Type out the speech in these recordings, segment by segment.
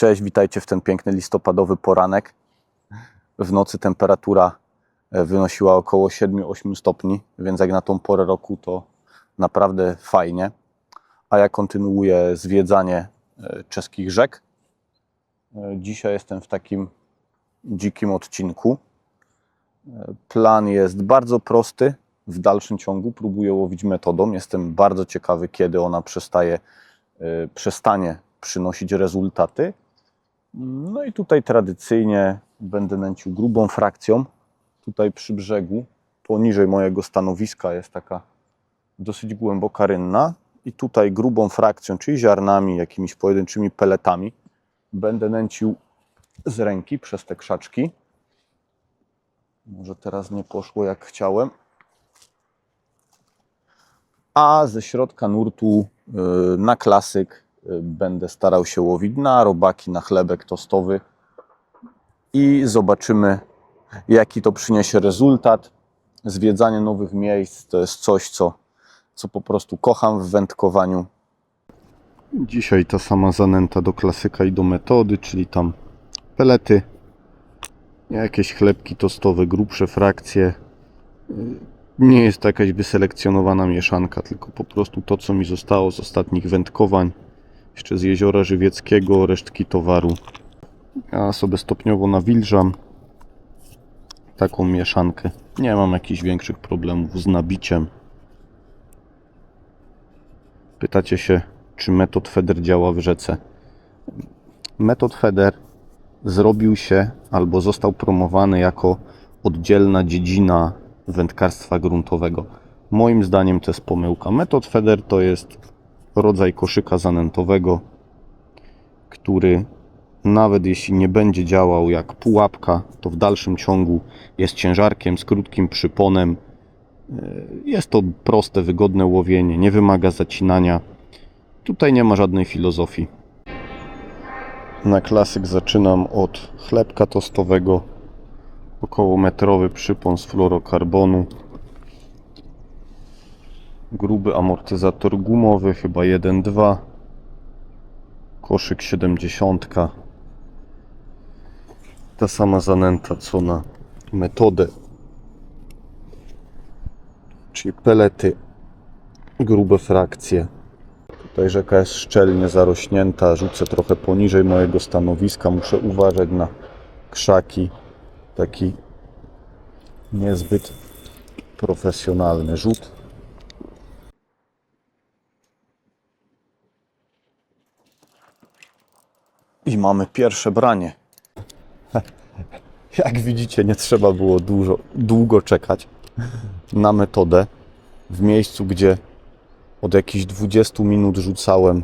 Cześć, witajcie w ten piękny listopadowy poranek. W nocy temperatura e, wynosiła około 7-8 stopni, więc jak na tą porę roku to naprawdę fajnie. A ja kontynuuję zwiedzanie e, czeskich rzek. E, Dzisiaj jestem w takim dzikim odcinku. Plan jest bardzo prosty. W dalszym ciągu próbuję łowić metodą. Jestem bardzo ciekawy, kiedy ona przestaje, przestanie przynosić rezultaty. No i tutaj tradycyjnie będę nęcił grubą frakcją. Tutaj przy brzegu, poniżej mojego stanowiska jest taka dosyć głęboka rynna. I tutaj grubą frakcją, czyli ziarnami, jakimiś pojedynczymi peletami, będę nęcił z ręki przez te krzaczki. Może teraz nie poszło jak chciałem. A ze środka nurtu y, na klasyk będę starał się łowić na robaki, na chlebek tostowy i zobaczymy, jaki to przyniesie rezultat. Zwiedzanie nowych miejsc to jest coś, co, co po prostu kocham w wędkowaniu. Dzisiaj ta sama zanęta do klasyka i do metody, czyli tam pelety, jakieś chlebki tostowe, grubsze frakcje. Nie jest to jakaś wyselekcjonowana mieszanka, tylko po prostu to, co mi zostało z ostatnich wędkowań. Jeszcze z jeziora żywieckiego, resztki towaru. Ja sobie stopniowo nawilżam taką mieszankę. Nie mam jakichś większych problemów z nabiciem. Pytacie się, czy metod Feder działa w rzece. Metod Feder zrobił się albo został promowany jako oddzielna dziedzina wędkarstwa gruntowego. Moim zdaniem to jest pomyłka. Metod Feder to jest rodzaj koszyka zanętowego, który nawet jeśli nie będzie działał jak pułapka, to w dalszym ciągu jest ciężarkiem z krótkim przyponem. Jest to proste, wygodne łowienie, nie wymaga zacinania. Tutaj nie ma żadnej filozofii. Na klasyk zaczynam od chlebka tostowego, około metrowy przypon z fluorokarbonu. Gruby amortyzator gumowy, chyba 1-2. Koszyk 70. Ta sama zanęta co na metodę. Czyli pelety, grube frakcje. Tutaj rzeka jest szczelnie zarośnięta. Rzucę trochę poniżej mojego stanowiska. Muszę uważać na krzaki. Taki niezbyt profesjonalny rzut. I mamy pierwsze branie. Jak widzicie, nie trzeba było dużo, długo czekać na metodę. W miejscu, gdzie od jakichś 20 minut rzucałem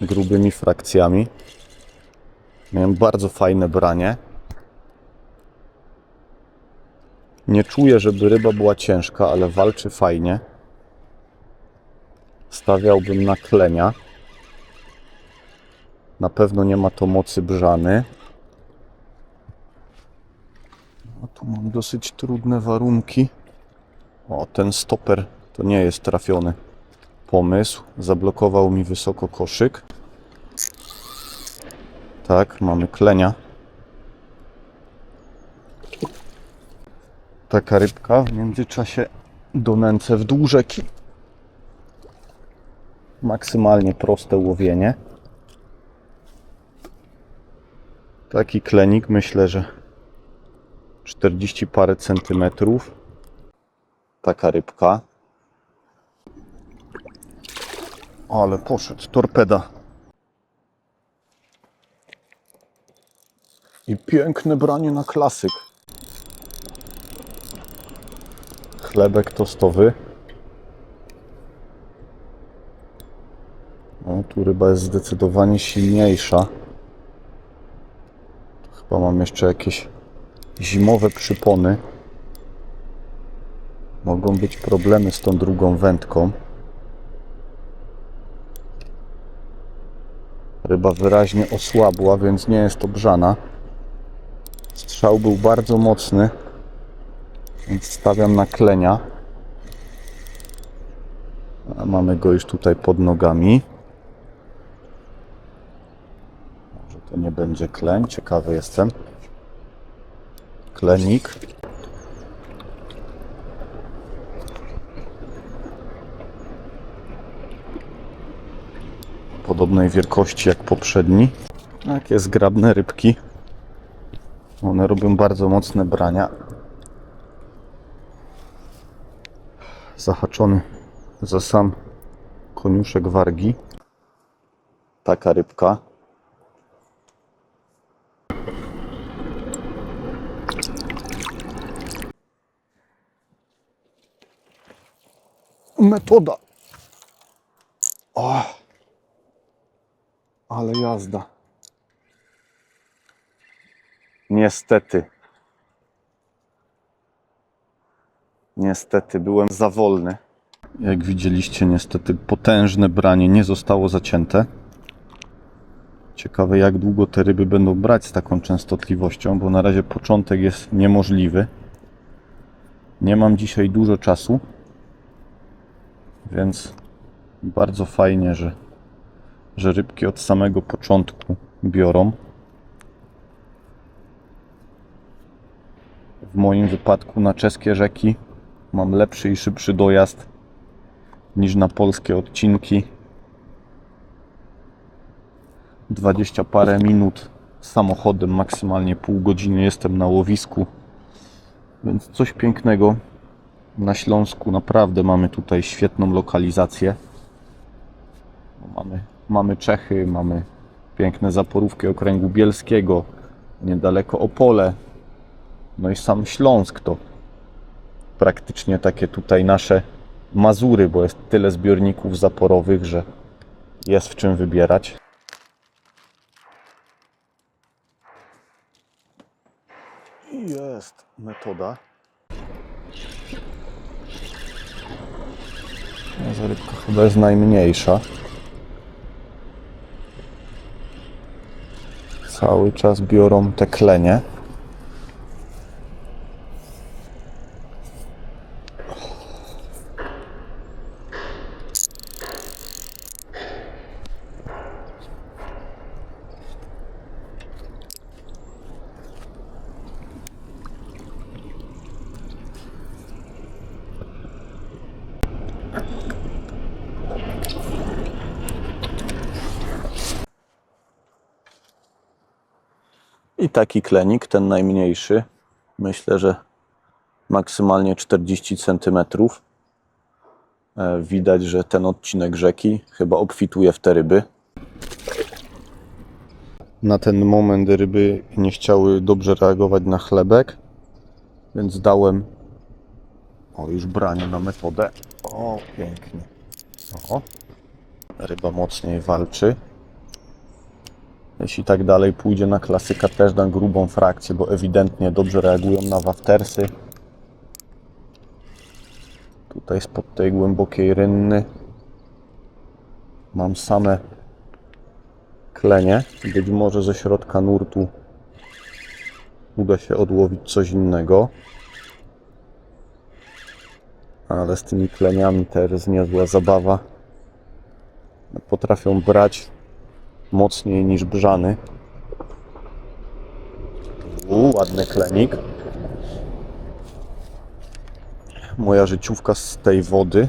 grubymi frakcjami. Miałem bardzo fajne branie. Nie czuję, żeby ryba była ciężka, ale walczy fajnie. Stawiałbym na klenia. Na pewno nie ma to mocy brzany. A tu mam dosyć trudne warunki. O, ten stoper to nie jest trafiony pomysł. Zablokował mi wysoko koszyk. Tak, mamy klenia. Taka rybka. W międzyczasie donęcę w dół rzeki. Maksymalnie proste łowienie. Taki klenik myślę, że 40 parę centymetrów. Taka rybka. Ale poszedł, torpeda. I piękne branie na klasyk. Chlebek tostowy. No, tu ryba jest zdecydowanie silniejsza. Mam jeszcze jakieś zimowe przypony. Mogą być problemy z tą drugą wędką. Ryba wyraźnie osłabła, więc nie jest to brzana. Strzał był bardzo mocny, więc stawiam na klenia. A mamy go już tutaj pod nogami. Może To nie będzie kleń, ciekawy jestem. Klenik. Podobnej wielkości jak poprzedni. Jakie zgrabne rybki. One robią bardzo mocne brania. Zahaczony za sam koniuszek wargi. Taka rybka. Metoda. O, ale jazda. Niestety. Niestety byłem za wolny. Jak widzieliście, niestety potężne branie nie zostało zacięte. Ciekawe, jak długo te ryby będą brać z taką częstotliwością, bo na razie początek jest niemożliwy. Nie mam dzisiaj dużo czasu, więc bardzo fajnie, że, że rybki od samego początku biorą. W moim wypadku na czeskie rzeki mam lepszy i szybszy dojazd niż na polskie odcinki. 20 parę minut samochodem, maksymalnie pół godziny jestem na łowisku. Więc coś pięknego. Na Śląsku naprawdę mamy tutaj świetną lokalizację. Mamy, mamy Czechy, mamy piękne zaporówki okręgu bielskiego, niedaleko Opole. No i sam Śląsk to praktycznie takie tutaj nasze Mazury, bo jest tyle zbiorników zaporowych, że jest w czym wybierać. I jest metoda. Ta rybka chyba jest najmniejsza. Cały czas biorą te klenie. I taki klenik, ten najmniejszy, myślę, że maksymalnie 40 cm. Widać, że ten odcinek rzeki chyba obfituje w te ryby. Na ten moment ryby nie chciały dobrze reagować na chlebek, więc dałem o już branie na metodę. O, pięknie. O, ryba mocniej walczy. Jeśli tak dalej pójdzie na klasyka, też dam grubą frakcję, bo ewidentnie dobrze reagują na waftersy. Tutaj spod tej głębokiej rynny mam same klenie. Być może ze środka nurtu uda się odłowić coś innego. Ale z tymi kleniami też niezła zabawa. Potrafią brać mocniej niż brzany. U, ładny klenik. Moja życiówka z tej wody.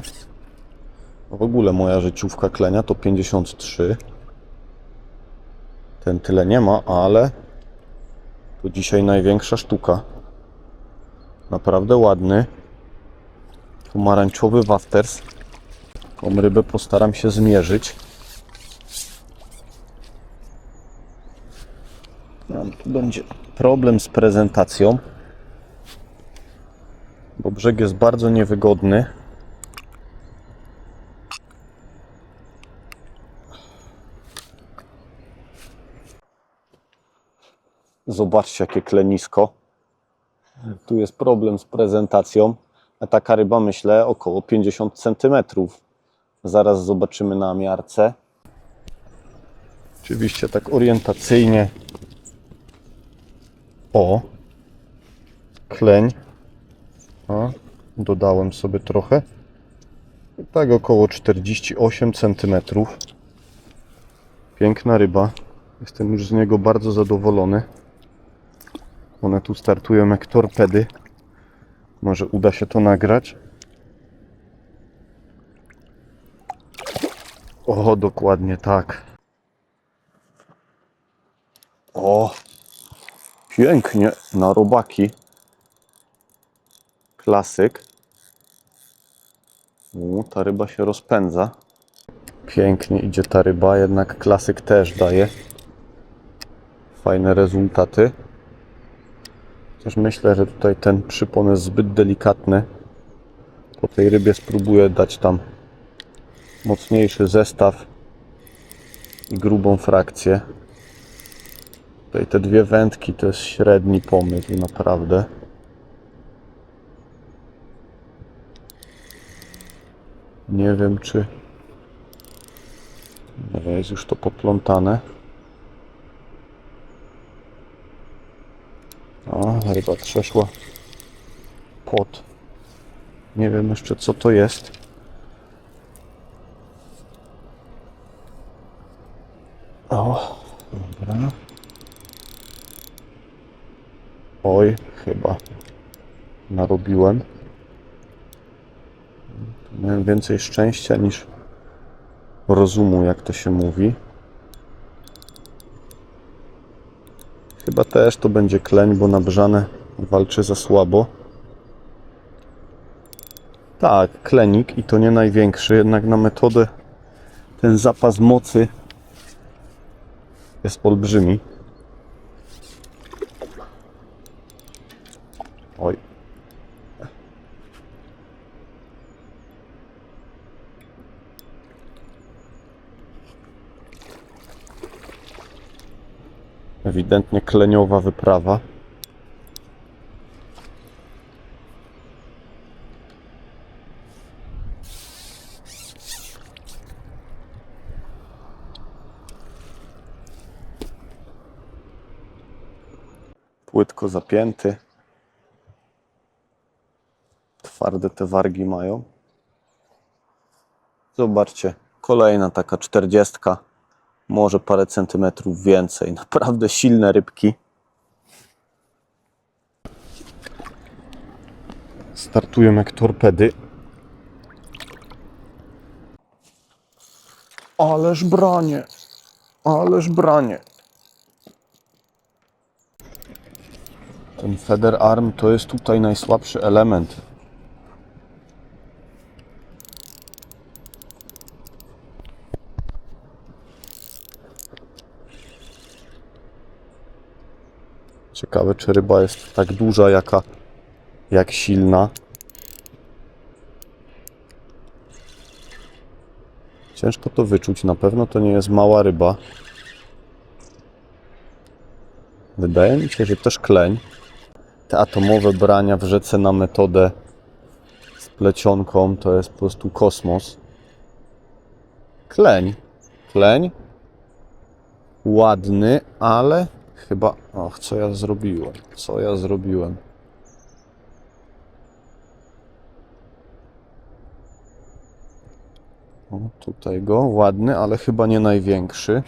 W ogóle moja życiówka klenia to 53. Ten tyle nie ma, ale to dzisiaj największa sztuka. Naprawdę ładny. Pomarańczowy wafters. Tą rybę postaram się zmierzyć. No, tu będzie problem z prezentacją, bo brzeg jest bardzo niewygodny. Zobaczcie, jakie klenisko. Tu jest problem z prezentacją. A taka ryba, myślę, około 50 cm. Zaraz zobaczymy na miarce. Oczywiście tak orientacyjnie o, kleń. O, dodałem sobie trochę. I tak około 48 cm. Piękna ryba. Jestem już z niego bardzo zadowolony. One tu startują jak torpedy. Może uda się to nagrać. O, dokładnie tak. O, pięknie na robaki. Klasyk. U, ta ryba się rozpędza. Pięknie idzie ta ryba, jednak klasyk też daje fajne rezultaty. Chociaż myślę, że tutaj ten przypon jest zbyt delikatny. Po tej rybie spróbuję dać tam mocniejszy zestaw i grubą frakcję. Tutaj te dwie wędki to jest średni pomysł naprawdę. Nie wiem czy jest już to poplątane. O, ryba przeszła pod. Nie wiem jeszcze co to jest. O, dobra. Oj, chyba narobiłem. Miałem więcej szczęścia niż rozumu, jak to się mówi. Chyba też to będzie kleń, bo nabrzane walczy za słabo. Tak, klenik i to nie największy, jednak na metodę ten zapas mocy jest olbrzymi. Oj. Ewidentnie kleniowa wyprawa. Płytko zapięty. Twarde te wargi mają. Zobaczcie, kolejna taka czterdziestka może parę centymetrów więcej. Naprawdę silne rybki. Startują jak torpedy. Ależ branie, ależ branie. Ten feather arm to jest tutaj najsłabszy element. Ciekawe, czy ryba jest tak duża, jaka, jak silna. Ciężko to wyczuć. Na pewno to nie jest mała ryba. Wydaje mi się, że też kleń. Te atomowe brania w rzece na metodę z plecionką to jest po prostu kosmos. Kleń. Kleń. Ładny, ale Chyba. Och, co ja zrobiłem? Co ja zrobiłem? O, tutaj go, ładny, ale chyba nie największy.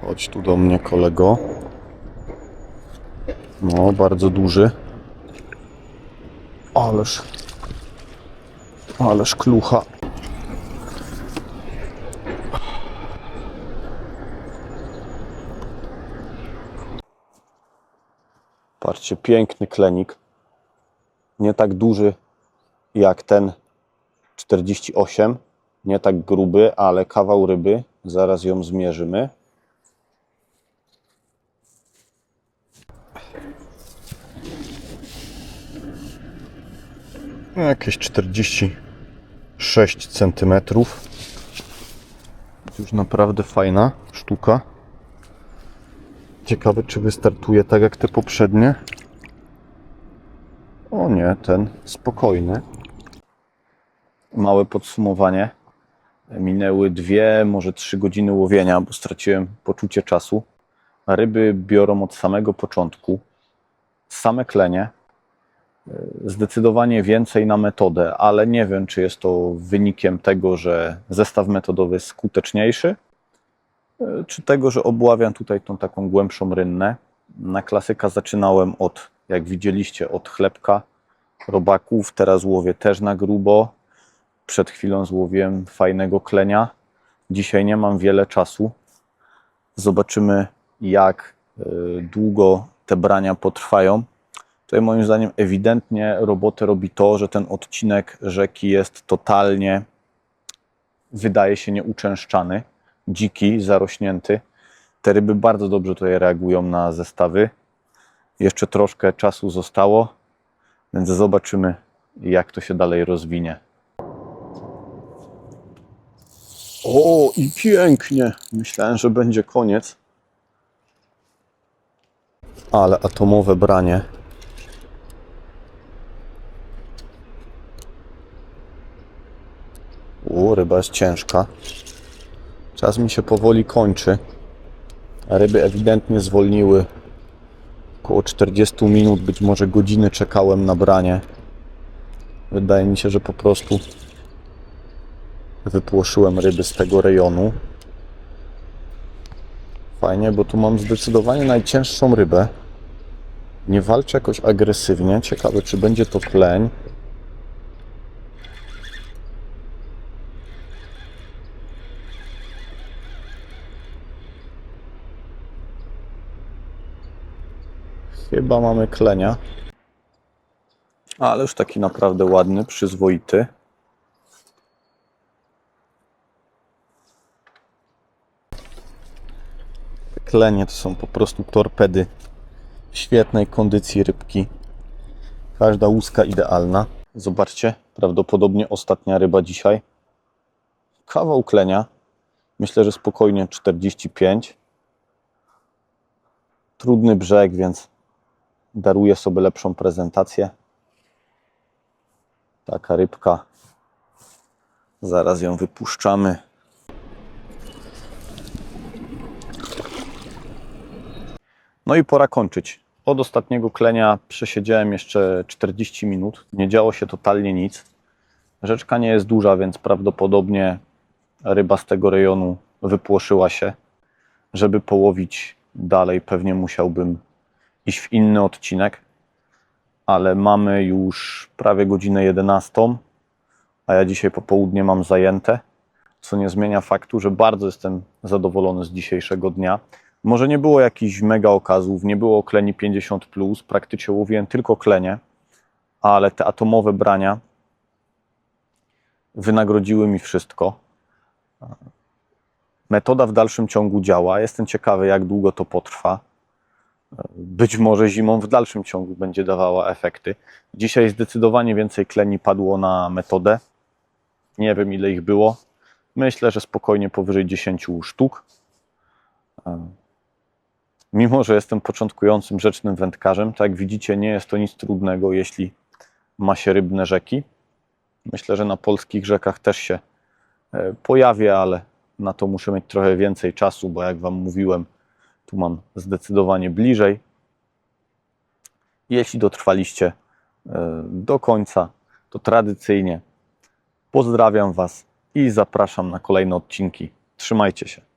Chodź tu do mnie, kolego. No, bardzo duży. Ależ Ależ klucha. Patrzcie, piękny klenik. Nie tak duży jak ten 48. Nie tak gruby, ale kawał ryby. Zaraz ją zmierzymy. Jakieś 46 cm. Już naprawdę fajna sztuka. Ciekawe, czy wystartuje tak jak te poprzednie. O nie, ten spokojny. Małe podsumowanie. Minęły dwie, może trzy godziny łowienia, bo straciłem poczucie czasu. Ryby biorą od samego początku. Same klenie. Zdecydowanie więcej na metodę, ale nie wiem, czy jest to wynikiem tego, że zestaw metodowy jest skuteczniejszy, e, czy tego, że obławiam tutaj tą taką głębszą rynnę. Na klasyka zaczynałem od, jak widzieliście, od chlebka, robaków, teraz łowię też na grubo. Przed chwilą złowiłem fajnego klenia. Dzisiaj nie mam wiele czasu. Zobaczymy, jak e, długo te brania potrwają. Tutaj moim zdaniem ewidentnie robotę robi to, że ten odcinek rzeki jest totalnie, wydaje się, nieuczęszczany, dziki, zarośnięty. Te ryby bardzo dobrze tutaj reagują na zestawy. Jeszcze troszkę czasu zostało, więc zobaczymy, jak to się dalej rozwinie. O, i pięknie! Myślałem, że będzie koniec. Ale atomowe branie. U, ryba jest ciężka. Czas mi się powoli kończy. Ryby ewidentnie zwolniły. Około 40 minut, być może godziny czekałem na branie. Wydaje mi się, że po prostu wypłoszyłem ryby z tego rejonu. Fajnie, bo tu mam zdecydowanie najcięższą rybę. Nie walczę jakoś agresywnie. Ciekawe, czy będzie to kleń. Chyba mamy klenia. Ale już taki naprawdę ładny, przyzwoity. Klenie to są po prostu torpedy świetnej kondycji rybki. Każda łuska idealna. Zobaczcie, prawdopodobnie ostatnia ryba dzisiaj. Kawał klenia. Myślę, że spokojnie 45. Trudny brzeg, więc daruję sobie lepszą prezentację. Taka rybka. Zaraz ją wypuszczamy. No i pora kończyć. Od ostatniego klenia przesiedziałem jeszcze 40 minut. Nie działo się totalnie nic. Rzeczka nie jest duża, więc prawdopodobnie ryba z tego rejonu wypłoszyła się. Żeby połowić dalej, pewnie musiałbym iść w inny odcinek, ale mamy już prawie godzinę 11, a ja dzisiaj popołudnie mam zajęte, co nie zmienia faktu, że bardzo jestem zadowolony z dzisiejszego dnia. Może nie było jakichś mega okazów, nie było kleni 50, praktycznie łowiłem tylko klenie, ale te atomowe brania wynagrodziły mi wszystko. Metoda w dalszym ciągu działa. Jestem ciekawy, jak długo to potrwa. Być może zimą w dalszym ciągu będzie dawała efekty. Dzisiaj zdecydowanie więcej kleni padło na metodę. Nie wiem, ile ich było. Myślę, że spokojnie powyżej 10 sztuk. Mimo, że jestem początkującym rzecznym wędkarzem, tak jak widzicie, nie jest to nic trudnego, jeśli ma się rybne rzeki. Myślę, że na polskich rzekach też się e, pojawia, ale na to muszę mieć trochę więcej czasu, bo jak Wam mówiłem, tu mam zdecydowanie bliżej. Jeśli dotrwaliście e, do końca, to tradycyjnie pozdrawiam Was i zapraszam na kolejne odcinki. Trzymajcie się.